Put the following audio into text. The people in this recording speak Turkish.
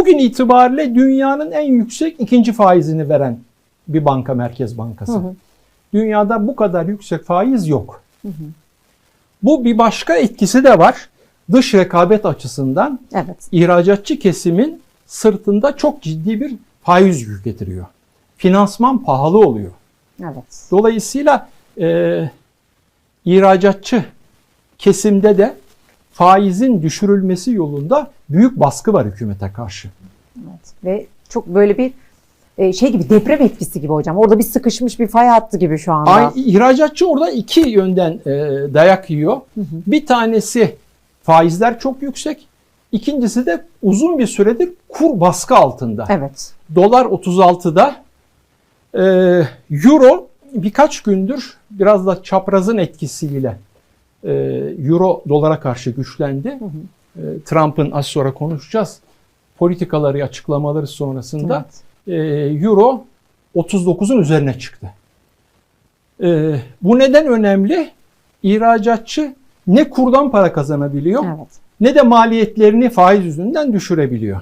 bugün itibariyle dünyanın en yüksek ikinci faizini veren bir banka Merkez Bankası. Hı hı. Dünyada bu kadar yüksek faiz yok. Bu bir başka etkisi de var. Dış rekabet açısından Evet. ihracatçı kesimin sırtında çok ciddi bir faiz yük getiriyor. Finansman pahalı oluyor. Evet. Dolayısıyla e, ihracatçı kesimde de faizin düşürülmesi yolunda büyük baskı var hükümete karşı. Evet. Ve çok böyle bir e, şey gibi deprem etkisi gibi hocam. Orada bir sıkışmış bir fay hattı gibi şu anda. Ay, ihracatçı orada iki yönden e, dayak yiyor. Bir tanesi faizler çok yüksek. İkincisi de uzun bir süredir kur baskı altında. Evet. Dolar 36'da. e, Euro birkaç gündür biraz da çaprazın etkisiyle e, Euro dolara karşı güçlendi. E, Trump'ın az sonra konuşacağız. Politikaları, açıklamaları sonrasında Evet. e, Euro 39'un üzerine çıktı. E, bu neden önemli? İhracatçı ne kurdan para kazanabiliyor Evet. ne de maliyetlerini faiz yüzünden düşürebiliyor.